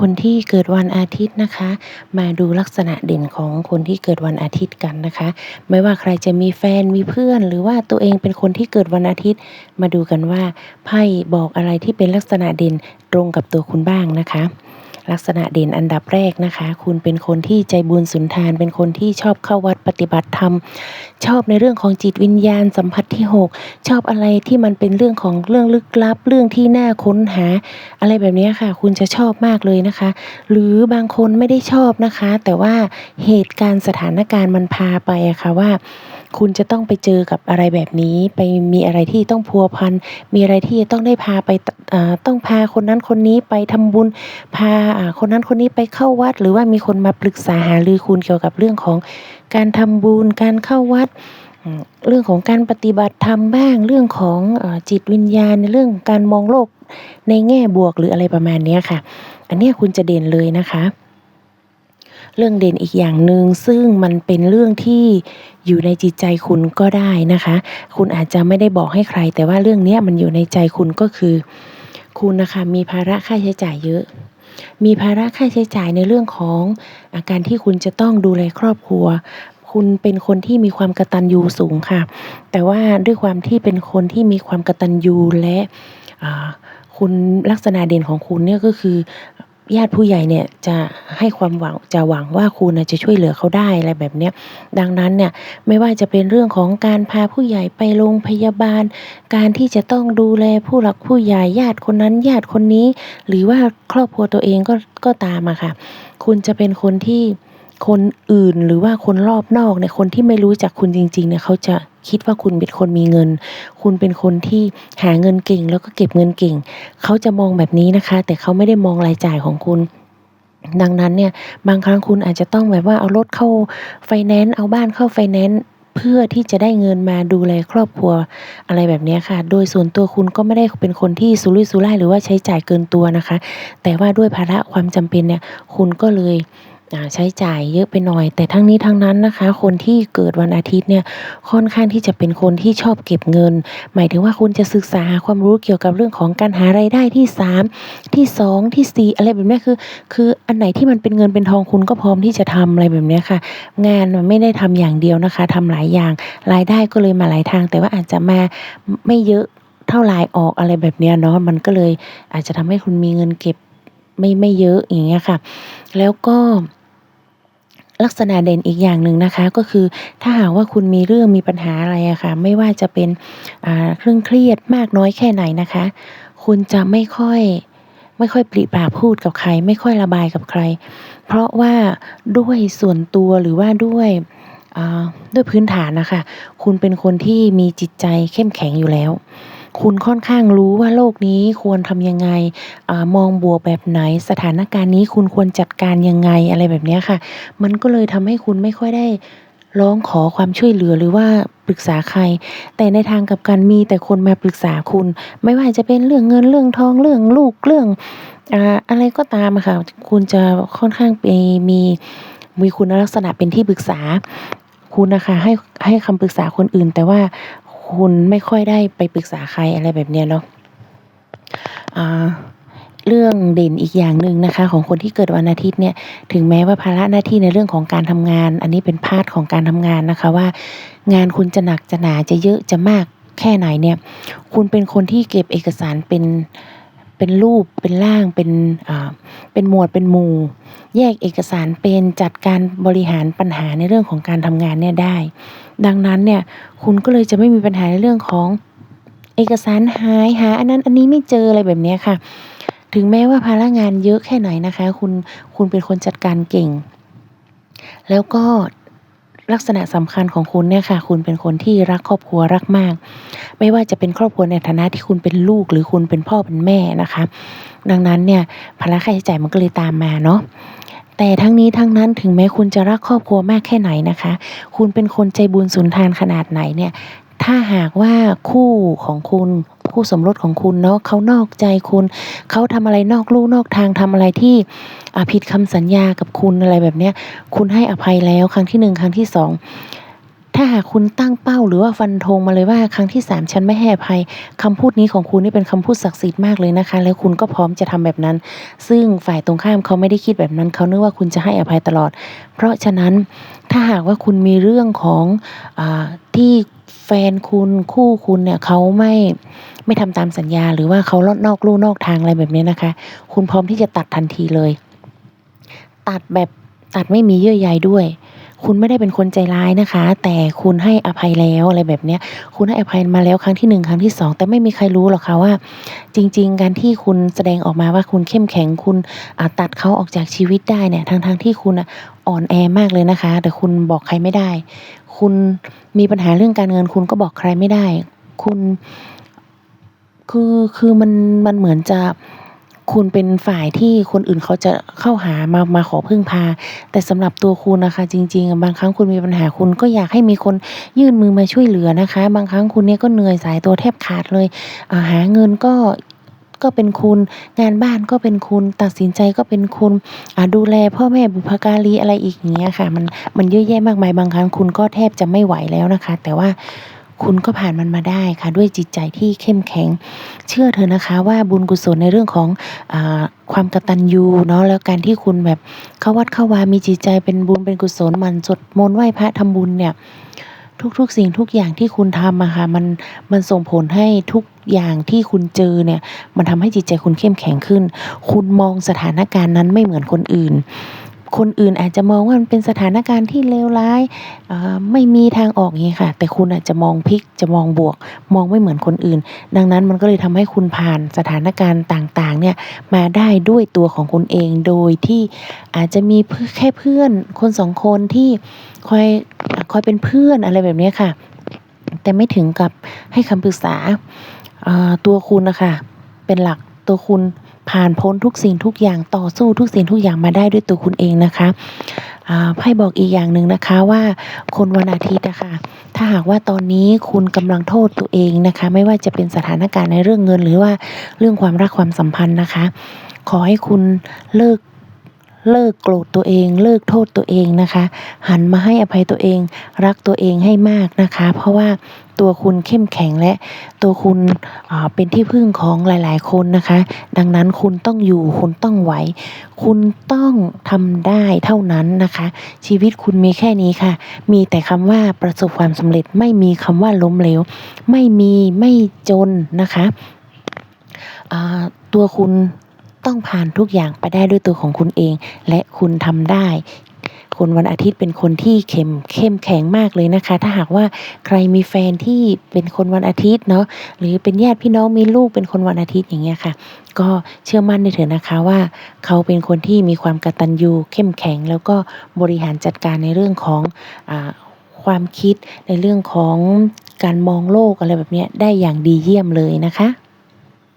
คนที่เกิดวันอาทิตย์นะคะ มาดูลักษณะเด่นของคนที่เกิดวันอาทิตย์กันนะคะ ไม่ว่าใครจะมีแฟนมีเพื่อน หรือว่าตัวเองเป็นคนที่เกิดวันอาทิตย์ มาดูกันว่าไพ่บอกอะไรที่เป็นลักษณะเด่นตรงกับตัวคุณบ้างนะคะ ลักษณะเด่นอันดับแรกนะคะ คุณเป็นคนที่ใจบุญสุนทาน เป็นคนที่ชอบเข้าวัดปฏิบัติธรรม ชอบในเรื่องของจิตวิญญาณสัมผัสที่ 6 ชอบอะไรที่มันเป็นเรื่องของเรื่องลึกลับ เรื่องที่น่าค้นหา อะไรแบบนี้ค่ะ คุณจะชอบมากเลยนะคะ หรือบางคนไม่ได้ชอบนะคะ แต่ว่าเหตุการณ์สถานการณ์มันพาไปอะค่ะว่า คุณจะต้องไปเจอกับอะไรแบบนี้ ไปมีอะไรที่ต้องพัวพัน มีอะไรที่ต้องได้พาไปต้องพาคนนั้นคนนี้ไปทำบุญ พาคนนั้นคนนี้ไปเข้าวัด หรือว่ามีคนมาปรึกษาหารือคุณเกี่ยวกับเรื่องของการทำบุญ การเข้าวัด เรื่องของการปฏิบัติธรรมบ้าง เรื่องของจิตวิญญาณในเรื่องการมองโลกในแง่บวกหรืออะไรประมาณนี้ค่ะ อันนี้คุณจะเด่นเลยนะคะ เรื่องเด่นอีกอย่างหนึ่งซึ่งมันเป็นเรื่องที่อยู่ในจิตใจคุณก็ได้นะคะ คุณอาจจะไม่ได้บอกให้ใคร แต่ว่าเรื่องนี้มันอยู่ในใจคุณก็คือ คุณนะคะมีภาระค่าใช้จ่ายเยอะ มีภาระค่าใช้จ่ายในเรื่องของอาการที่คุณจะต้องดูแลครอบครัวคุณเป็นคนที่มีความกระตัญญูสูงค่ะ แต่ว่าด้วยความที่เป็นคนที่มีความกระตัญญูและคุณลักษณะเด่นของคุณเนี่ยก็คือ ญาติผู้ใหญ่เนี่ยจะให้ความหวังจะหวังว่าคุณจะช่วยเหลือเขาได้อะไรแบบเนี้ย ดังนั้นเนี่ยไม่ว่าจะเป็นเรื่องของการพาผู้ใหญ่ไปโรงพยาบาล การที่จะต้องดูแลผู้หลักผู้ใหญ่ญาติคนนั้นญาติคนนี้ หรือว่าครอบครัวตัวเองก็ก็ตามอะค่ะ คุณจะเป็นคนที่คนอื่นหรือว่าคนรอบนอกเนี่ยคนที่ไม่รู้จักคุณจริงๆเนี่ยเขาจะ คิดว่าคุณเป็นคนมีเงิน คุณเป็นคนที่หาเงินเก่ง แล้วก็เก็บเงินเก่ง เขาจะมองแบบนี้นะคะ แต่เขาไม่ได้มองรายจ่ายของคุณดังนั้นเนี่ยบางครั้งคุณอาจจะต้องแบบว่าเอารถเข้าไฟแนนซ์เอาบ้านเข้าไฟแนนซ์เพื่อที่จะได้เงินมาดูแลครอบครัวอะไรแบบนี้ค่ะ โดยส่วนตัวคุณก็ไม่ได้เป็นคนที่สุรุ่ยสุร่ายหรือว่าใช้จ่ายเกินตัวนะคะ แต่ว่าด้วยภาระความจำเป็นเนี่ยคุณก็เลย ใช้จ่ายเยอะไปหน่อย แต่ทั้งนี้ทั้งนั้นนะคะ คนที่เกิดวันอาทิตย์เนี่ยค่อนข้างที่จะเป็นคนที่ชอบเก็บเงิน หมายถึงว่าคุณจะศึกษาความรู้เกี่ยวกับเรื่องของการหาไรายได้ที่ 3 ที่ 2 ที่ 4 อะไรแบบนี้คือ คืออันไหนที่มันเป็นเงินเป็นทองคุณก็พร้อมที่จะทำอะไรแบบนี้ค่ะ งานมันไม่ได้ทำอย่างเดียวนะคะทำหลายอย่างรายได้ก็เลยมาหลายทาง แต่ว่าอาจจะมาไม่เยอะเท่าไรออกอะไรแบบนี้เนาะมันก็เลยอาจจะทำให้คุณมีเงินเก็บไม่ไม่เยอะอย่างเงี้ยค่ะ แล้วก็ ลักษณะเด่นอีกอย่างหนึ่งนะคะ ก็คือถ้าหากว่าคุณมีเรื่องมีปัญหาอะไรอะคะ่ะ ไม่ว่าจะเป็นเครื่องเครียดมากน้อยแค่ไหนนะคะ คุณจะไม่ค่อยไม่ค่อยปริปากพูดกับใคร ไม่ค่อยระบายกับใคร เพราะว่าด้วยส่วนตัวหรือว่าด้วยด้วยพื้นฐานนะคะ คุณเป็นคนที่มีจิตใจเข้มแข็งอยู่แล้ว คุณค่อนข้างรู้ว่าโลกนี้ควรทำยังไงอมองบวกแบบไหน สถานการณ์นี้คุณควรจัดการยังไงอะไรแบบนี้ค่ะ มันก็เลยทำให้คุณไม่ค่อยได้ร้องขอความช่วยเหลือหรือว่าปรึกษาใคร แต่ในทางกับการมีแต่คนมาปรึกษาคุณ ไม่ว่าจะเป็นเรื่องเงินเรื่องทองเรื่องลูกเรื่องอะไรก็ตามค่ะ คุณจะค่อนข้างไปมีมีคุณลักษณะเป็นที่ปรึกษาคุณนะคะให้ให้คำปรึกษาคนอื่น แต่ว่า คุณไม่ค่อยได้ไปปรึกษาใครอะไรแบบเนี้ยเนาะเรื่องเด่นอีกอย่างหนึ่งนะคะ ของคนที่เกิดวันอาทิตย์เนี่ย ถึงแม้ว่าภาระหน้าที่ในเรื่องของการทำงาน อันนี้เป็นพาดของการทำงานนะคะว่า งานคุณจะหนักจะหนาจะเยอะจะมากแค่ไหนเนี่ย คุณเป็นคนที่เก็บเอกสารเป็น เป็นรูปเป็นร่างเป็นอ่าเป็นหมวดเป็นหมู่ แยกเอกสารเป็นจัดการบริหารปัญหาในเรื่องของการทำงานเนี่ยได้ ดังนั้นเนี่ยคุณก็เลยจะไม่มีปัญหาในเรื่องของเอกสารหายหาอันนั้นอันนี้ไม่เจออะไรแบบนี้ค่ะ ถึงแม้ว่าภาระงานเยอะแค่ไหนนะคะ คุณคุณเป็นคนจัดการเก่ง แล้วก็ ลักษณะสำคัญของคุณเนี่ยค่ะ คุณเป็นคนที่รักครอบครัวรักมาก ไม่ว่าจะเป็นครอบครัวในฐานะที่คุณเป็นลูกหรือคุณเป็นพ่อเป็นแม่นะคะ ดังนั้นเนี่ยภาระค่าใช้จ่ายมันก็เลยตามมาเนาะแต่ทั้งนี้ทั้งนั้นถึงแม้คุณจะรักครอบครัวมากแค่ไหนนะคะ คุณเป็นคนใจบุญสุนทานขนาดไหนเนี่ย ถ้าหากว่าคู่ของคุณ คู่สมรสของคุณเนาะเขานอกใจคุณ เขาทำอะไรนอกลู่นอกทางทำอะไรที่ผิดคำสัญญากับคุณอะไรแบบเนี้ย คุณให้อภัยแล้วครั้งที่หนึ่งครั้งที่สอง ถ้าหากคุณตั้งเป้าหรือว่าฟันธงมาเลยว่าครั้งที่สามฉันไม่ให้อภัยคำพูดนี้ของคุณนี่เป็นคำพูดศักดิ์สิทธิ์มากเลยนะคะ แล้วคุณก็พร้อมจะทำแบบนั้น ซึ่งฝ่ายตรงข้ามเขาไม่ได้คิดแบบนั้น เขานึกว่าคุณจะให้อภัยตลอด เพราะฉะนั้นถ้าหากว่าคุณมีเรื่องของอที่แฟนคุณคู่คุณเนี่ยเขาไม่ไม่ทำตามสัญญา หรือว่าเขาลอดนอกลู่นอกทางอะไรแบบนี้นะคะ คุณพร้อมที่จะตัดทันทีเลย ตัดแบบตัดไม่มีเยื่อใยด้วย คุณไม่ได้เป็นคนใจร้ายนะคะ แต่คุณให้อภัยแล้วอะไรแบบเนี้ย คุณให้อภัยมาแล้วครั้งที่หนึ่งครั้งที่สองแต่ไม่มีใครรู้หรอกค่ะว่า จริง ๆ การที่คุณแสดงออกมาว่าคุณเข้มแข็งคุณตัดเขาออกจากชีวิตได้เนี่ยทั้งๆที่คุณอ่อนแอมากเลยนะคะ แต่คุณบอกใครไม่ได้ คุณมีปัญหาเรื่องการเงิน คุณก็บอกใครไม่ได้ คุณ คือคือมันมันเหมือนจะ คุณเป็นฝ่ายที่คนอื่นเขาจะเข้าหามามาขอพึ่งพา แต่สำหรับตัวคุณนะคะ จริง ๆ บางครั้งคุณมีปัญหาคุณก็อยากให้มีคนยื่นมือมาช่วยเหลือนะคะ บางครั้งคุณเนี่ยก็เหนื่อยสายตัวแทบขาดเลยาหาเงินก็ก็เป็นคุณงานบ้านก็เป็นคุณตัดสินใจก็เป็นคุณดูแลพ่อแม่บุพการีอะไรอีกอย่างเงี้ยค่ะ มันมันเยอะแยะมากมายบางครั้งคุณก็แทบจะไม่ไหวแล้วนะคะ แต่ว่า คุณก็ผ่านมันมาได้ค่ะ ด้วยจิตใจที่เข้มแข็ง เชื่อเถอะนะคะว่าบุญกุศลในเรื่องของอความกตัญญูเนาะแล้วการที่คุณแบบเข้าวัดเข้าวามีจิตใจเป็นบุญเป็นกุศลมันสวดมนต์ไหว้พระทำบุญเนี่ยทุกๆ สิ่งทุกอย่างที่คุณทำอะค่ะมันมันส่งผลให้ทุกอย่างที่คุณเจอเนี่ย มันทำให้จิตใจคุณเข้มแข็งขึ้น คุณมองสถานการณ์นั้นไม่เหมือนคนอื่น คนอื่นอาจจะมองว่ามันเป็นสถานการณ์ที่เลวร้ายาไม่มีทางออกอย่างงี้ค่ะ แต่คุณอาจจะมองพลิกจะมองบวก มองไม่เหมือนคนอื่น ดังนั้นมันก็เลยทำให้คุณผ่านสถานการณ์ต่างๆเนี่ยมาได้ด้วยตัวของคุณเอง โดยที่อาจจะมีพแค่เพื่อนคนสองคนที่คอยคอยเป็นเพื่อนอะไรแบบนี้ค่ะ แต่ไม่ถึงกับให้คำปรึกษาาตัวคุณนะคะเป็นหลักตัวคุณ ผ่านพ้นทุกสิ่งทุกอย่างต่อสู้ทุกสิ่งทุกอย่างมาได้ด้วยตัวคุณเองนะคะไพ่บอกอีกอย่างหนึ่งนะคะว่าคนวันอาทิตย์นะค่ะถ้าหากว่าตอนนี้คุณกำลังโทษตัวเองนะคะ ไม่ว่าจะเป็นสถานการณ์ในเรื่องเงิน หรือว่าเรื่องความรักความสัมพันธ์นะคะ ขอให้คุณเลิก เลิกโกรธตัวเอง เลิกโทษตัวเองนะคะ หันมาให้อภัยตัวเอง รักตัวเองให้มากนะคะ เพราะว่าตัวคุณเข้มแข็งและตัวคุณเป็นที่พึ่งของหลาย ๆ คนนะคะ ดังนั้นคุณต้องอยู่คุณต้องไหว คุณต้องทำได้เท่านั้นนะคะ ชีวิตคุณมีแค่นี้ค่ะ มีแต่คำว่าประสบความสำเร็จไม่มีคำว่าล้มเหลว ไม่มีไม่จนนะคะตัวคุณ ต้องผ่านทุกอย่างไปได้ด้วยตัวของคุณเอง และคุณทำได้ คนวันอาทิตย์เป็นคนที่เข้มเข้มแข็งมากเลยนะคะ ถ้าหากว่าใครมีแฟนที่เป็นคนวันอาทิตย์เนาะหรือเป็นญาติพี่น้องมีลูกเป็นคนวันอาทิตย์อย่างเงี้ยค่ะ ก็เชื่อมั่นได้เถอะนะคะว่า เขาเป็นคนที่มีความกตัญญูเข้มแข็ง แล้วก็บริหารจัดการในเรื่องของอความคิดในเรื่องของการมองโลกอะไรแบบเนี้ยได้อย่างดีเยี่ยมเลยนะคะ